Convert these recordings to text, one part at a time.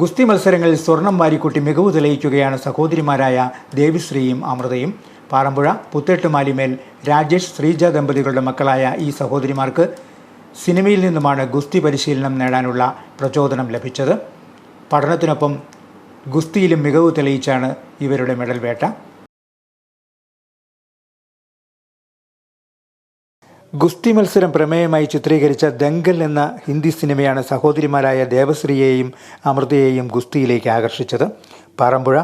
ഗുസ്തി മത്സരങ്ങളിൽ സ്വർണം വാരിക്കൂട്ടി മികവ് തെളിയിക്കുകയാണ് സഹോദരിമാരായ ദേവിശ്രീയും അമൃതയും. പാറമ്പുഴ പുത്തേട്ടുമാലിമേൽ രാജേഷ് ശ്രീജ ദമ്പതികളുടെ മക്കളായ ഈ സഹോദരിമാർക്ക് സിനിമയിൽ നിന്നുമാണ് ഗുസ്തി പരിശീലനം നേടാനുള്ള പ്രചോദനം ലഭിച്ചത്. പഠനത്തിനൊപ്പം ഗുസ്തിയിലും മികവ് തെളിയിച്ചാണ് ഇവരുടെ മെഡൽ വേട്ട. ഗുസ്തി മത്സരം പ്രമേയമായി ചിത്രീകരിച്ച ദംഗൽ എന്ന ഹിന്ദി സിനിമയാണ് സഹോദരിമാരായ ദേവശ്രീയെയും അമൃതയെയും ഗുസ്തിയിലേക്ക് ആകർഷിച്ചത്. പാറമ്പുഴ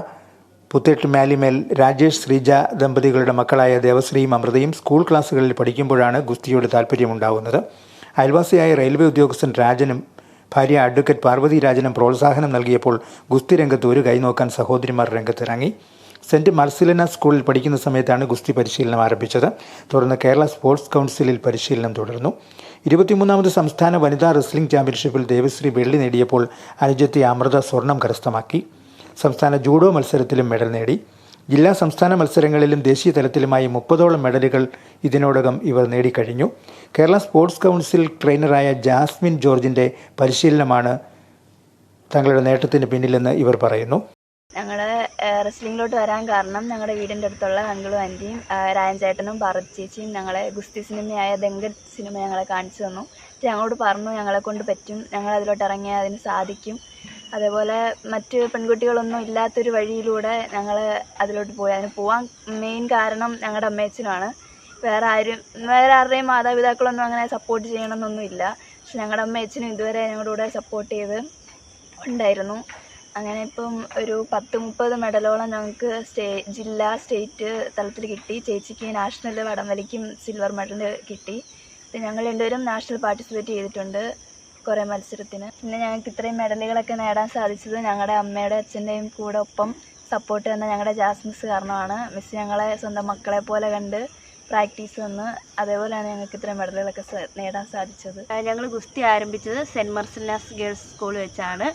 പുത്തേട്ട് മാലിമേൽ രാജേഷ് ശ്രീജ ദമ്പതികളുടെ മക്കളായ ദേവശ്രീയും അമൃതയും സ്കൂൾ ക്ലാസ്സുകളിൽ പഠിക്കുമ്പോഴാണ് ഗുസ്തിയോട് താല്പര്യമുണ്ടാവുന്നത് അയൽവാസിയായ റെയിൽവേ ഉദ്യോഗസ്ഥൻ രാജനും ഭാര്യ അഡ്വക്കേറ്റ് പാർവതി രാജനും പ്രോത്സാഹനം നൽകിയപ്പോൾ ഗുസ്തി രംഗത്ത് ഒരു കൈ നോക്കാൻ സഹോദരിമാർ രംഗത്തിറങ്ങി. സെന്റ് മർസിലന സ്കൂളിൽ പഠിക്കുന്ന സമയത്താണ് ഗുസ്തി പരിശീലനം ആരംഭിച്ചത്. തുടർന്ന് കേരള സ്പോർട്സ് കൗൺസിലിൽ പരിശീലനം തുടർന്നു. ഇരുപത്തിമൂന്നാമത് സംസ്ഥാന വനിതാ റെസ്ലിംഗ് ചാമ്പ്യൻഷിപ്പിൽ ദേവശ്രീ വെള്ളി നേടിയപ്പോൾ അനുജത്തി അമൃത സ്വർണം കരസ്ഥമാക്കി. സംസ്ഥാന ജൂഡോ മത്സരത്തിലും മെഡൽ നേടി. ജില്ലാ സംസ്ഥാന മത്സരങ്ങളിലും ദേശീയ തലത്തിലുമായി മുപ്പതോളം മെഡലുകൾ ഇതിനോടകം ഇവർ നേടിക്കഴിഞ്ഞു. കേരള സ്പോർട്സ് കൗൺസിൽ ട്രെയിനറായ ജാസ്മിൻ ജോർജിന്റെ പരിശീലനമാണ് തങ്ങളുടെ നേട്ടത്തിന് പിന്നിലെന്ന് ഇവർ പറയുന്നു. ഞങ്ങൾ റെസ്ലിങ്ങിലോട്ട് വരാൻ കാരണം ഞങ്ങളുടെ വീടിന്റെ അടുത്തുള്ള അങ്കിളും ആന്റിയും രായൻ ചേട്ടനും പാർവതി ചേച്ചിയും ഞങ്ങളെ ഗുസ്തി സിനിമയായ ദങ്കൽ സിനിമ ഞങ്ങളെ കാണിച്ചു തന്നു. ഞങ്ങളോട് പറഞ്ഞു ഞങ്ങളെ കൊണ്ട് പറ്റും ഞങ്ങൾ അതിലോട്ട് ഇറങ്ങിയാൽ അതിന് സാധിക്കും. അതേപോലെ മറ്റ് പെൺകുട്ടികളൊന്നും ഇല്ലാത്തൊരു വഴിയിലൂടെ ഞങ്ങൾ അതിലോട്ട് പോയി. അതിന് പോകാൻ മെയിൻ കാരണം ഞങ്ങളുടെ അമ്മയച്ചനാണ് വേറെ ആരും വേറെ ആരുടെയും മാതാപിതാക്കളൊന്നും അങ്ങനെ സപ്പോർട്ട് ചെയ്യണമെന്നൊന്നുമില്ല. പക്ഷെ ഞങ്ങളുടെ അമ്മയച്ചനും ഇതുവരെ ഞങ്ങളുടെ കൂടെ സപ്പോർട്ട് ചെയ്ത് ഉണ്ടായിരുന്നു. അങ്ങനെ ഇപ്പം ഒരു പത്ത് മുപ്പത് മെഡലോളം ഞങ്ങൾക്ക് സ്റ്റേ ജില്ലാ സ്റ്റേറ്റ് തലത്തിൽ കിട്ടി. ചേച്ചിക്ക് നാഷണൽ വടംവലിക്കും സിൽവർ മെഡൽ കിട്ടി. ഞങ്ങൾ രണ്ടുപേരും നാഷണൽ പാർട്ടിസിപ്പേറ്റ് ചെയ്തിട്ടുണ്ട് കുറേ മത്സരത്തിന്. പിന്നെ ഞങ്ങൾക്ക് ഇത്രയും മെഡലുകളൊക്കെ നേടാൻ സാധിച്ചത് ഞങ്ങളുടെ അമ്മയുടെ അച്ഛന്റെയും കൂടെ ഒപ്പം സപ്പോർട്ട് തന്ന ഞങ്ങളുടെ ജാസ്മിസ് കാരണമാണ്. മിസ് ഞങ്ങളെ സ്വന്തം മക്കളെ പോലെ കണ്ട് പ്രാക്ടീസ് വന്ന് അതേപോലെയാണ് ഞങ്ങൾക്ക് ഇത്രയും മെഡലുകളൊക്കെ നേടാൻ സാധിച്ചത്. ഞങ്ങൾ ഗുസ്തി ആരംഭിച്ചത് സെന്റ് മർസലാസ് ഗേൾസ് സ്കൂൾ വെച്ചാണ്.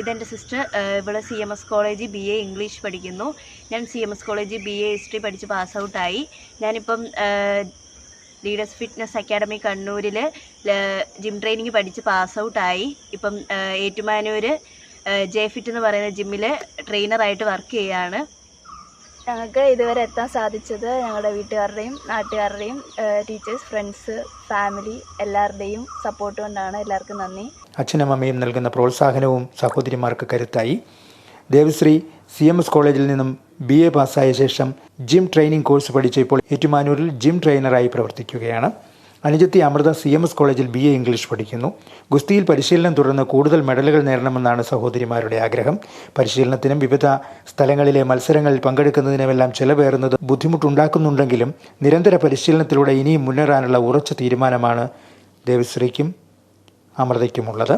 ഇതെന്റെ സിസ്റ്റർ ഇവിടെ സി എം എസ് കോളേജിൽ ബി എ ഇംഗ്ലീഷ് പഠിക്കുന്നു. ഞാൻ സി എം എസ് കോളേജിൽ ബി എ ഹിസ്റ്ററി പഠിച്ച് പാസ് ഔട്ടായി. ഞാനിപ്പം ലീഡേഴ്സ് ഫിറ്റ്നസ് അക്കാഡമി കണ്ണൂരിൽ ജിം ട്രെയിനിങ് പഠിച്ച് പാസ് ഔട്ടായി. ഇപ്പം ഏറ്റുമാനൂർ ജെ ഫിറ്റ് എന്ന് പറയുന്ന ജിമ്മിൽ ട്രെയിനറായിട്ട് വർക്ക് ചെയ്യുകയാണ് ഞങ്ങൾക്ക് ഇതുവരെ എത്താൻ സാധിച്ചത് ഞങ്ങളുടെ വീട്ടുകാരുടെയും നാട്ടുകാരുടെയും ടീച്ചേഴ്സ് ഫ്രണ്ട്സ് ഫാമിലി എല്ലാവരുടെയും സപ്പോർട്ട് കൊണ്ടാണ്. എല്ലാവർക്കും നന്ദി. അച്ഛനും അമ്മയും നൽകുന്ന പ്രോത്സാഹനവും സഹോദരിമാർക്ക് കരുത്തായി. ദേവശ്രീ സി എം എസ് കോളേജിൽ നിന്നും ബി എ പാസ്സായ ശേഷം ജിം ട്രെയിനിങ് കോഴ്സ് പഠിച്ച് ഇപ്പോൾ ഏറ്റുമാനൂരിൽ ജിം ട്രെയിനറായി പ്രവർത്തിക്കുകയാണ്. അനുജത്തി അമൃത സി എം എസ് കോളേജിൽ ബി എ ഇംഗ്ലീഷ് പഠിക്കുന്നു. ഗുസ്തിയിൽ പരിശീലനം തുടർന്ന് കൂടുതൽ മെഡലുകൾ നേടണമെന്നാണ് സഹോദരിമാരുടെ ആഗ്രഹം. പരിശീലനത്തിനും വിവിധ സ്ഥലങ്ങളിലെ മത്സരങ്ങളിൽ പങ്കെടുക്കുന്നതിനുമെല്ലാം ചെലവേറുന്നത് ബുദ്ധിമുട്ടുണ്ടാക്കുന്നുണ്ടെങ്കിലും നിരന്തര പരിശീലനത്തിലൂടെ ഇനിയും മുന്നേറാനുള്ള ഉറച്ച തീരുമാനമാണ് ദേവശ്രീക്കും അമൃതയ്ക്കുമുള്ളത്.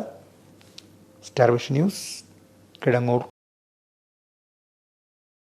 Starvish news Kidangoor.